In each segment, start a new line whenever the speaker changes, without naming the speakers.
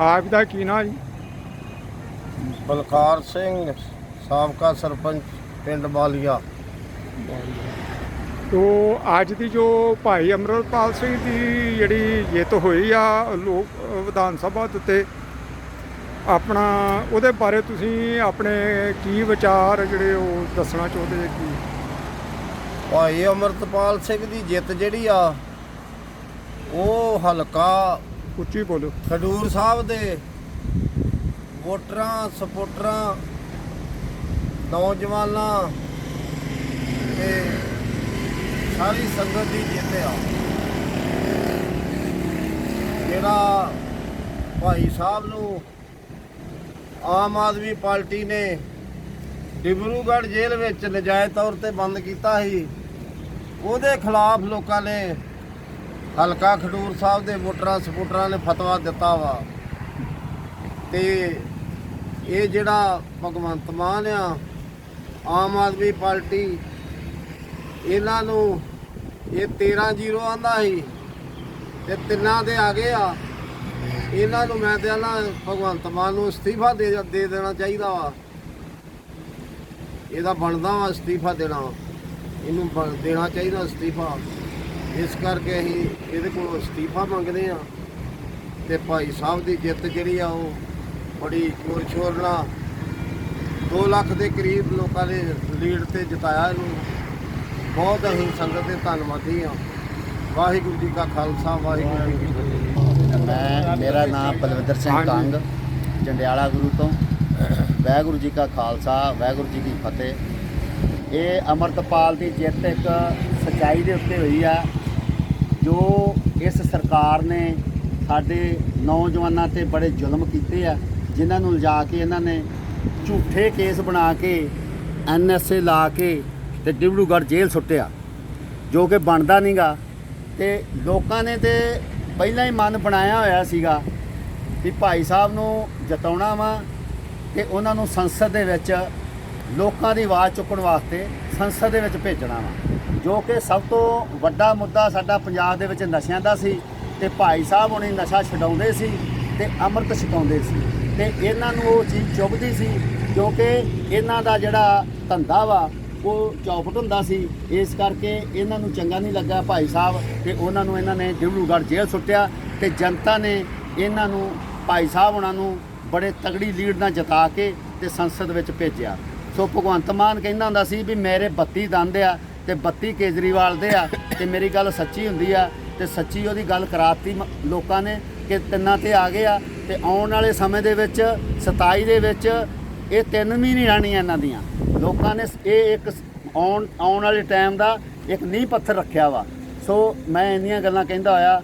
ਆਪ ਦਾ ਕੀ ਨਾਂ ਜੀ?
ਬਲਕਾਰ ਸਿੰਘ ਸਾਬਕਾ ਸਰਪੰਚ ਪਿੰਡ ਬਾਲੀਆ।
ਤੋ ਅੱਜ ਦੀ ਜੋ ਭਾਈ ਅਮਰਪਾਲ ਸਿੰਘ ਦੀ ਜਿਹੜੀ ਜਿੱਤ ਹੋਈ ਆ ਲੋਕ ਵਿਧਾਨ ਸਭਾ ਦੇ ਉੱਤੇ ਆਪਣਾ ਉਹਦੇ ਬਾਰੇ ਤੁਸੀਂ ਆਪਣੇ ਕੀ ਵਿਚਾਰ ਜਿਹੜੇ ਉਹ ਦੱਸਣਾ ਚਾਹੁੰਦੇ ਜੀ ਕੀ?
ਭਾਈ ਅਮਰਤਪਾਲ ਸਿੰਘ ਦੀ ਜਿੱਤ ਜਿਹੜੀ ਆ ਉਹ ਹਲਕਾ
ਉੱਚੀ ਬੋਲੋ।
ਖਡੂਰ ਸਾਹਿਬ ਦੇ ਵੋਟਰਾਂ ਸਪੋਰਟਰਾਂ ਨੌਜਵਾਨਾਂ ਤੇ ਸਾਰੀ ਸੰਗਤ ਦੀ ਜਿੱਤ ਆ। ਜਿਹੜਾ ਭਾਈ ਸਾਹਿਬ ਨੂੰ ਆਮ ਆਦਮੀ ਪਾਰਟੀ ਨੇ ਡਿਬਰੂਗੜ੍ਹ ਜੇਲ੍ਹ ਵਿੱਚ ਨਜਾਇਜ਼ ਤੌਰ ਤੇ ਬੰਦ ਕੀਤਾ ਸੀ, ਉਹਦੇ ਖਿਲਾਫ ਲੋਕਾਂ ਨੇ ਹਲਕਾ ਖਡੂਰ ਸਾਹਿਬ ਦੇ ਵੋਟਰਾਂ ਸਪੋਰਟਰਾਂ ਨੇ ਫਤਵਾ ਦਿੱਤਾ ਵਾ। ਤੇ ਇਹ ਜਿਹੜਾ ਭਗਵੰਤ ਮਾਨ ਆ, ਆਮ ਆਦਮੀ ਪਾਰਟੀ, ਇਹਨਾਂ ਨੂੰ ਇਹ 13 ਜ਼ੀਰੋ ਆਂਦਾ ਸੀ ਤੇ ਤਿੰਨਾਂ ਦੇ ਆ ਗਏ ਆ। ਇਹਨਾਂ ਨੂੰ ਮੈਂ ਤੇ ਆਨਾ ਭਗਵੰਤ ਮਾਨ ਨੂੰ ਅਸਤੀਫਾ ਦੇ ਦੇ ਦੇਣਾ ਚਾਹੀਦਾ ਵਾ। ਇਹਦਾ ਬਣਦਾ ਵਾ ਅਸਤੀਫਾ ਦੇਣਾ। ਇਹਨੂੰ ਬਣ- ਦੇਣਾ ਚਾਹੀਦਾ ਅਸਤੀਫਾ। ਇਸ ਕਰਕੇ ਅਸੀਂ ਇਹਦੇ ਕੋਲੋਂ ਅਸਤੀਫਾ ਮੰਗਦੇ ਆ ਤੇ ਭਾਈ ਸਾਹਿਬ ਦੀ ਜਿੱਤ ਜਿਹੜੀ ਆ ਉਹ ਬੜੀ ਜ਼ੋਰ ਸ਼ੋਰ ਨਾਲ 2 ਲੱਖ ਦੇ ਕਰੀਬ ਲੋਕਾਂ ਨੇ ਲੀਡ ਤੇ ਜਿਤਾਇਆ ਇਹਨੂੰ। ਬਹੁਤ ਅਸੀਂ ਸੰਗਤ ਦੇ ਧੰਨਵਾਦੀ ਆ ਵਾਹਿਗੁਰੂ ਜੀ ਕਾ ਖਾਲਸਾ ਵਾਹਿਗੁਰੂ ਜੀ ਕੀ ਫਤਿਹ।
ਮੈਂ ਮੇਰਾ ਨਾਮ ਬਲਵਿੰਦਰ ਸਿੰਘ। ਕੰਗ ਜੰਡਿਆਲਾ ਗੁਰੂ ਤੋਂ। ਵਾਹਿਗੁਰੂ ਜੀ ਕਾ ਖਾਲਸਾ ਵਾਹਿਗੁਰੂ ਜੀ ਕੀ ਫਤਿਹ। ਇਹ ਅਮਰਤਪਾਲ ਦੀ ਜਿੱਤ ਇੱਕ ਸਚਾਈ ਦੇ ਉੱਤੇ ਹੋਈ ਆ। ਜੋ ਇਸ ਸਰਕਾਰ ਨੇ ਸਾਡੇ ਨੌਜਵਾਨਾਂ ਤੇ ਬੜੇ ਜ਼ੁਲਮ ਕੀਤੇ ਆ, ਜਿਨ੍ਹਾਂ ਨੂੰ ਲਿਜਾ ਕੇ ਇਹਨਾਂ ਨੇ ਝੂਠੇ ਕੇਸ ਬਣਾ ਕੇ ਐਨਐਸਏ ਲਾ ਕੇ ਤੇ ਡਿਬਰੂਗੜ੍ਹ ਜੇਲ੍ਹ ਸੁੱਟਿਆ, ਜੋ ਕਿ ਬਣਦਾ ਨਹੀਂਗਾ ਤੇ ਲੋਕਾਂ ਨੇ ਤੇ ਪਹਿਲਾਂ ਹੀ ਮਨ ਬਣਾਇਆ ਹੋਇਆ ਸੀਗਾ ਕਿ ਭਾਈ ਸਾਹਿਬ ਨੂੰ ਜਤਾਉਣਾ ਵਾ ਤੇ ਉਹਨਾਂ ਨੂੰ ਸੰਸਦ ਦੇ ਵਿੱਚ ਲੋਕਾਂ ਦੀ ਆਵਾਜ਼ ਚੁੱਕਣ ਵਾਸਤੇ ਸੰਸਦ ਦੇ ਵਿੱਚ ਭੇਜਣਾ ਵਾ। ਜੋ ਕਿ ਸਭ ਤੋਂ ਵੱਡਾ ਮੁੱਦਾ ਸਾਡਾ ਪੰਜਾਬ ਦੇ ਵਿੱਚ ਨਸ਼ਿਆਂ ਦਾ ਸੀ ਤੇ ਭਾਈ ਸਾਹਿਬ ਹੁਣੀ ਨਸ਼ਾ ਛਡਾਉਂਦੇ ਸੀ ਤੇ ਅੰਮ੍ਰਿਤ ਛਕਾਉਂਦੇ ਸੀ ਤੇ ਇਹਨਾਂ ਨੂੰ ਉਹ ਚੀਜ਼ ਚੁੱਭਦੀ ਸੀ ਕਿਉਂਕਿ ਇਹਨਾਂ ਦਾ ਜਿਹੜਾ ਧੰਦਾ ਵਾ, ਉਹ ਚੌਪਟ ਹੁੰਦਾ ਸੀ। ਇਸ ਕਰਕੇ ਇਹਨਾਂ ਨੂੰ ਚੰਗਾ ਨਹੀਂ ਲੱਗਾ ਭਾਈ ਸਾਹਿਬ ਤੇ ਉਹਨਾਂ ਨੂੰ ਇਹਨਾਂ ਨੇ ਡਿਬਰੂਗੜ੍ਹ ਜੇਲ੍ਹ ਸੁੱਟਿਆ ਤੇ ਜਨਤਾ ਨੇ ਇਹਨਾਂ ਨੂੰ, ਭਾਈ ਸਾਹਿਬ ਉਹਨਾਂ ਨੂੰ ਬੜੇ ਤਗੜੀ ਲੀਡ ਨਾਲ ਜਿਤਾ ਕੇ ਤੇ ਸੰਸਦ ਵਿੱਚ ਭੇਜਿਆ। ਸੋ ਭਗਵੰਤ ਮਾਨ ਕਹਿੰਦਾ ਹੁੰਦਾ ਸੀ ਵੀ ਮੇਰੇ 32 ਦੰਦ ਆ ਤੇ 32 ਕੇਜਰੀਵਾਲ ਦੇ ਆ ਤੇ ਮੇਰੀ ਗੱਲ ਸੱਚੀ ਹੁੰਦੀ ਆ ਤੇ ਸੱਚੀ ਉਹਦੀ ਗੱਲ ਕਰਾਤੀ ਮ- ਲੋਕਾਂ ਨੇ ਕਿ ਤਿੰਨਾਂ ਤੇ ਆ ਗਏ ਆ ਤੇ ਆਉਣ ਵਾਲੇ ਸਮੇਂ ਦੇ ਵਿੱਚ 27 ਦੇ ਵਿੱਚ ਇਹ ਤਿੰਨ ਵੀ ਨਹੀਂ ਰਹਿਣੀਆਂ ਇਹਨਾਂ ਦੀਆਂ। ਲੋਕਾਂ ਨੇ ਇਹ ਇੱਕ ਆਉਣ ਆਉਣ ਵਾਲੇ ਟਾਈਮ ਦਾ ਇੱਕ ਨੀਂਹ ਪੱਥਰ ਰੱਖਿਆ ਵਾ। ਸੋ ਮੈਂ ਇੰਨੀਆਂ ਗੱਲਾਂ ਕਹਿੰਦਾ ਹੋਇਆ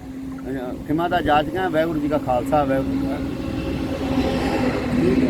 ਖਿਮਾ ਦਾ ਜਾਜਗਾ ਵਾਹਿਗੁਰੂ ਜੀ ਕਾ ਖਾਲਸਾ, ਵਾਹਿਗੁਰੂ ਜੀ ਕੀ